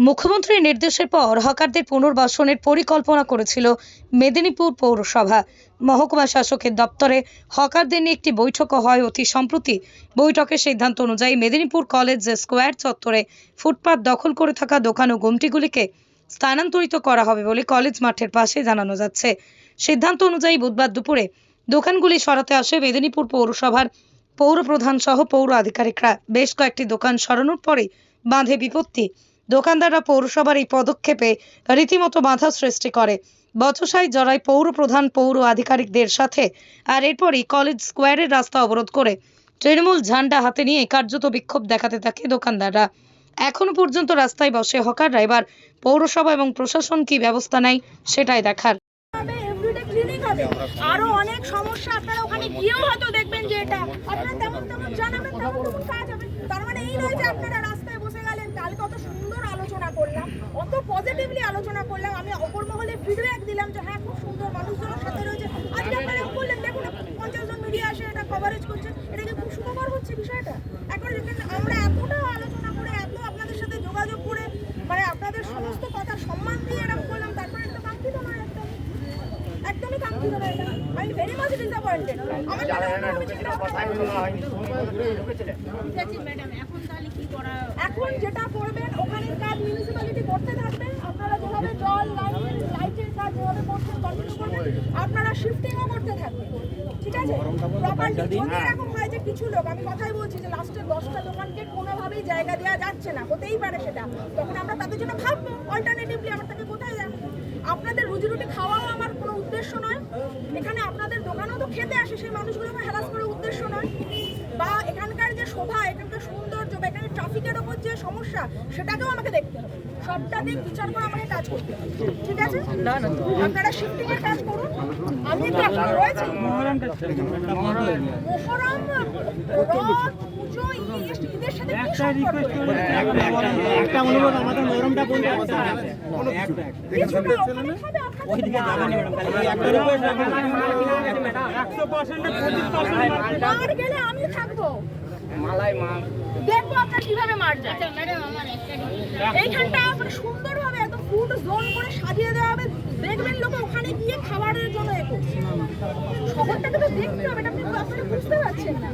মুখ্যমন্ত্রীর নির্দেশের পর হকারদের পুনর্বাসনের পরিকল্পনা করেছিল মেদিনীপুর পৌরসভা। মহকুমা শাসকের দপ্তরে হকারদের নিয়ে একটি বৈঠকও হয় অতি সম্প্রতি। বৈঠকের সিদ্ধান্ত অনুযায়ী মেদিনীপুর কলেজ স্কোয়ার চত্বরে ফুটপাত দখল করে থাকা দোকান ও গুমটিগুলিকে স্থানান্তরিত করা হবে বলে কলেজ মাঠের পাশে জানানো যাচ্ছে। সিদ্ধান্ত অনুযায়ী বুধবার দুপুরে দোকানগুলি সরাতে আসে মেদিনীপুর পৌরসভার পৌর প্রধান সহ পৌর আধিকারিকরা। বেশ কয়েকটি দোকান সরানোর পরে বাঁধে বিপত্তি। দোকানদাররা পৌরসভার এই পদক্ষেপে রীতিমতো বাধা সৃষ্টি করে। বচসায় জড়ায় পৌর প্রধান পৌর আধিকারিকদের সাথে আর এরপরই কলেজ স্কোয়ারের রাস্তা অবরোধ করে তৃণমূল ঝান্ডা হাতে নিয়ে কার্যত বিক্ষোভ দেখাতে থাকে দোকানদাররা। এখনও পর্যন্ত রাস্তায় বসে হকাররা এবার পৌরসভা এবং প্রশাসন কি ব্যবস্থা নেয় সেটাই দেখার। আরও অনেক সমস্যা, আপনারা ওখানে গিয়েও হয়তো দেখবেন যে এটা। আপনারা তেমন তেমন জানাবেন, তেমন তেমন কাজ হবে তার মানে এই নয় যে আপনারা রাস্তায় বসে গেলেন কালকে অত সুন্দর আলোচনা করলাম অত পজিটিভলি আলোচনা করলাম আমি অপর মহলে ফিডব্যাক দিলাম যে হ্যাঁ খুব সুন্দর মানুষজনের সাথে রয়েছে আজকে আপনারা বললেন দেখুন পঞ্চাশ জন মিডিয়া আসে এটা কভারেজ করছে এটা কি খুব সুখকর হচ্ছে বিষয়টা এখন যেখানে আমরা এতটা আলোচনা করে এত আপনাদের সাথে যোগাযোগ করে মানে আপনাদের সমস্ত কথা সম্মান দিয়ে এরকম করলাম তারপরে একটা কাঙ্ক্ষিত নয় একদম একদমই কাঙ্ক্ষিত নয় এটা আমি ভেরি মাচ ডিসঅ্যাপয়েন্টেড আমার মনে হয় না আমি চিন্তা এখন যেটা করবেন, ওখানে কাজ করতে থাকবে। আপনারা যেভাবে জল লাইটের কাজ আপনারা শিফটিংও করতে থাকবেন। ঠিক আছে? হয় যে কিছু লোক, আমি কথাই বলছি যে দোকানকে কোনোভাবেই জায়গা দেওয়া যাচ্ছে না, হতেই পারে সেটা। আমরা তাদের জন্য অল্টারনেটিভলি কোথায় আপনাদের রুজি রুটি খাওয়াও আমার উদ্দেশ্য নয়। এখানে আপনাদের দোকানও তো খেতে আসে সেই মানুষগুলোকে হ্যারাস করার উদ্দেশ্য নয়। বা এখানকার যে শোভা এখানকার সৌন্দর্য বা এখানে ট্রাফিকের ওপর যে সমস্যা সেটাকেও আমাকে দেখতে হবে। সবটা দিক বিচার করে আমাকে কাজ করতে হবে। ঠিক আছে? আপনারা শিফটিং এর কাজ করুন। আমি তো আপনার রয়েছি মোহরম রথ পুজো ঈদের সাথে কি সম্পর্ক একটা অনুরোধ আমাদের মরমটা বলতে কিছুটা আমি থাকব দেখব আপনার কীভাবে মার যায়। এইখানটা মানে সুন্দরভাবে এত ফুড জোন করে সাজিয়ে দেওয়া হবে। দেখবেন লোকে ওখানে গিয়ে খাবারের জন্য এ করছে। শহরটাকে তো দেখতে হবে এটা আপনি আপনারা বুঝতে পারছেন না।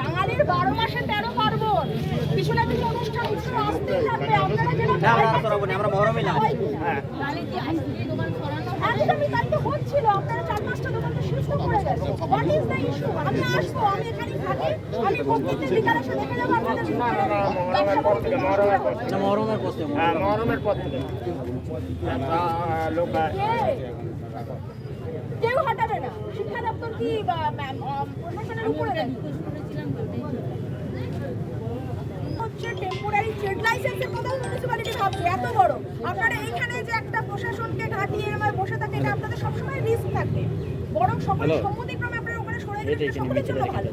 বাঙালির বারো মাসে তেরো পার্বণ। কিছু না কিছু অনুষ্ঠান উৎসব আসতেই থাকবে। আপনারা যেটা আমরা মরমই না। একদমই তাই তো হচ্ছিল। আপনারা চার পাঁচটা দোকানকে থাকি থেকে এত বড় আপনারা এইখানে যে একটা প্রশাসনকে ঘাটিয়ে আমার বসে থাকে, এটা আপনাদের সবসময় রিস্ক থাকবে। বরং সকলের সম্মতিক্রমে আপনারা ওখানে সরে গেলে সকলের জন্য ভালো।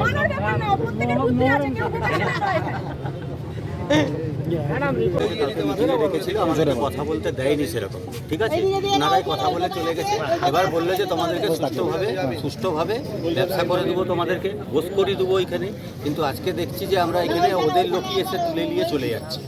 মানার ব্যাপার না প্রত্যেকের বুদ্ধি আছে কেউ রেখেছিল আমাদের কথা বলতে দেয়নি সেরকম ঠিক আছে? ওনারাই কথা বলে চলে গেছে। এবার বললে যে তোমাদেরকে সুস্থভাবে সুস্থভাবে ব্যবসা করে দেবো তোমাদেরকে বস করে দেবো এখানে কিন্তু আজকে দেখছি যে আমরা এখানে ওদের লোকই এসে তুলে নিয়ে চলে যাচ্ছে।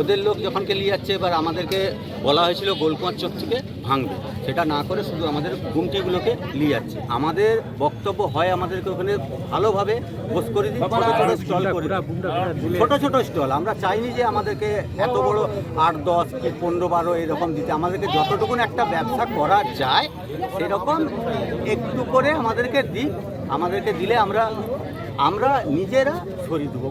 ওদের লোক যখনকে নিয়ে যাচ্ছে এবার আমাদেরকে বলা হয়েছিল গোলকুয়ার চোখ থেকে ভাঙবে। সেটা না করে শুধু আমাদের গুমটিগুলোকে নিয়ে যাচ্ছে। আমাদের বক্তব্য হয় আমাদেরকে ওখানে ভালোভাবে বস করে দিই ছোটো ছোটো স্টল করে। ছোট ছোট স্টল। আমরা চাইনি যে আমাদেরকে এত বড় আট দশ কি পনেরো বারো এরকম দিতে। আমাদেরকে যতটুকুন একটা ব্যবসা করা যায় সেরকম একটু করে আমাদেরকে দিই আমাদেরকে দিলে আমরা আমরা নিজেরা সরিয়ে দেবো।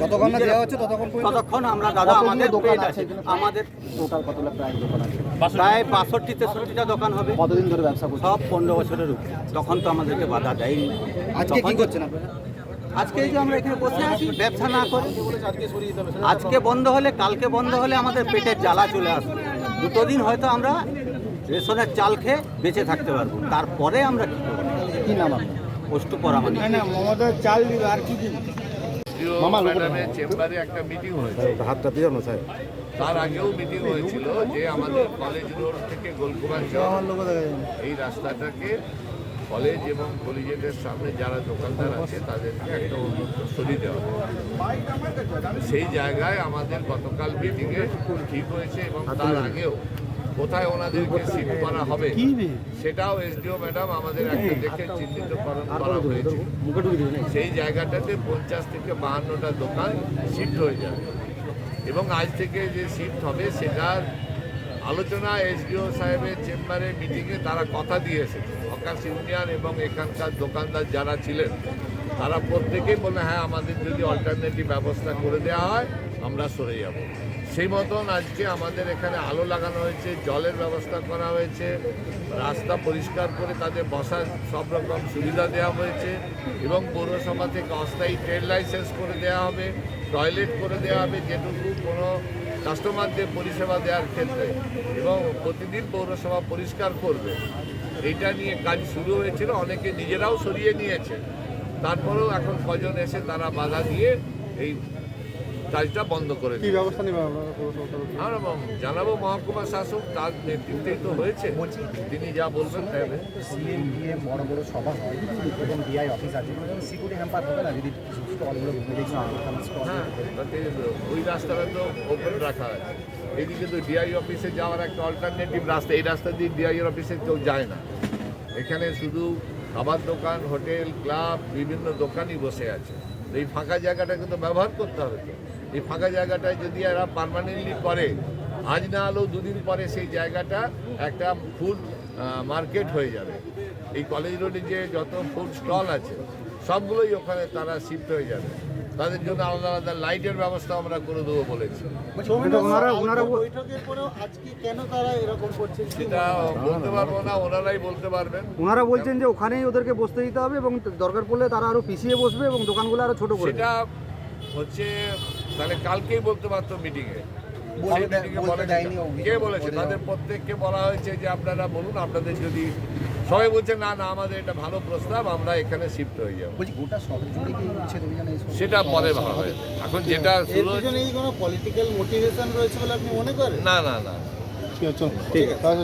যতক্ষণ না দেওয়া হচ্ছে ততক্ষণ ততক্ষণ আমরা দাদা আমাদের পেট আছে আমাদের টোটাল কত প্রায় দোকান আছে? প্রায় বাষট্টি তেষট্টিটা দোকান হবে। কতদিন ধরে ব্যবসা করছেন? সব পনেরো বছরের উপরে। তখন তো আমাদেরকে বাধা দেয়নি। আজকে কি করছেন আপনারা? আজকে এই যে আমরা এখানে বসে আছি ব্যবসা না করে। আজকে বন্ধ হলে কালকে বন্ধ হলে আমাদের পেটের জ্বালা চলে আসবে। দুটো দিন হয়তো আমরা রেশনের চাল খেয়ে বেঁচে থাকতে পারব। তারপরে আমরা কি করব? কি নাম আপনার? মমতার চাল দিল আর কি দিল ম্যাডামের চেম্বারে একটা মিটিং হয়েছে। হাতটা দিয়ে না স্যার। তার আগেও মিটিং হয়েছিল যে আমাদের কলেজ রোড থেকে গোলকুমার এই রাস্তাটাকে কলেজ এবং কলেজের সামনে যারা দোকানদার আছে তাদেরকে একটা উন্মুক্ত সরিয়ে দেওয়া সেই জায়গায় আমাদের গতকাল মিটিংয়ে ঠিক হয়েছে এবং তার আগেও কোথায় ওনাদেরকে সিট করা হবে সেটাও এসডিও ম্যাডাম আমাদের একটা দেখে চিহ্নিতকরণ করা হয়েছে। সেই জায়গাটাতে পঞ্চাশ থেকে বাহান্নটা দোকান শিফট হয়ে যাবে। এবং আজ থেকে যে শিফট হবে সেটার আলোচনা এসডিও সাহেবের চেম্বারে মিটিংয়ে তারা কথা দিয়ে এসেছে। হকাস ইউনিয়ন এবং এখানকার দোকানদার যারা ছিলেন তারা প্রত্যেকেই বলে হ্যাঁ আমাদের যদি অল্টারনেটিভ ব্যবস্থা করে দেওয়া হয়, আমরা সরে যাব। সেই মতন আজকে আমাদের এখানে আলো লাগানো হয়েছে, জলের ব্যবস্থা করা হয়েছে, রাস্তা পরিষ্কার করে তাদের বসার সব রকম সুবিধা দেওয়া হয়েছে এবং পৌরসভা থেকে অস্থায়ী ট্রেড লাইসেন্স করে দেওয়া হবে, টয়লেট করে দেওয়া হবে, যেটুকু কোনো কাস্টমারদের পরিষেবা দেওয়ার ক্ষেত্রে। এবং প্রতিদিন পৌরসভা পরিষ্কার করবে। এটা নিয়ে কাজ শুরু হয়েছিল, অনেকে নিজেরাও সরিয়ে নিয়েছে। তারপরেও এখন কজন এসে তারা বাধা দিয়ে এই কাজটা বন্ধ করে কি ব্যবস্থা নেবে জানাব মহকুমা শাসক তার নেতৃত্বেই তো হয়েছে। তিনি যা বলবেন তাই হবে। সিএম ডিএম বড় বড় সভা হয় এবং ডিআই অফিস আছে। সিকিউরিটি হ্যাম্পার হবে না যদি হ্যাঁ ওই রাস্তাটা তো ওপেন রাখা আছে। এইদিকে তো ডিআই অফিসে যাওয়ার একটা অল্টারনেটিভ রাস্তা এই রাস্তা দিয়ে ডিআই অফিসে কেউ যায় না। এখানে শুধু খাবার দোকান, হোটেল, ক্লাব, বিভিন্ন দোকানই বসে আছে। এই ফাঁকা জায়গাটা কিন্তু ব্যবহার করতে হবে তো। এই ফাঁকা জায়গাটায় যদি এরা পারমানেন্টলি করে, আজ না আলো দুদিন পরে সেই জায়গাটা একটা ফুড মার্কেট হয়ে যাবে। এই কলেজ রোডে যে যত ফুড স্টল আছে, সবগুলোই ওখানে তারা শিফট হয়ে যাবে। তাদের জন্য আলাদা আলাদা লাইটের ব্যবস্থা আমরা করে দেবো বলেছি। কিন্তু ওনারা ওনারা বল- সেটা বলতে পারব না ওনারাই বলতে পারবেন। ওনারা বলছেন যে ওখানেই ওদেরকে বসতে দিতে হবে এবং দরকার পড়লে তারা আরও পিছিয়ে বসবে এবং দোকানগুলো আরও ছোট করে। সেটা হচ্ছে তাহলে কালকেই বলতে পারতো মিটিংয়ে। কে বলেছে? তাদের প্রত্যেককে বলা হয়েছে যে আপনারা বলুন আপনাদের যদি সবাই বলছে না না আমাদের এটা ভালো প্রস্তাব আমরা এখানে শিফট হয়ে যাব। সেটা পরে ভালো হয় এখন যেটা কোনো পলিটিক্যাল মোটিভেশন রয়েছে বলে আপনি মনে করেন? না না না। ঠিক আছে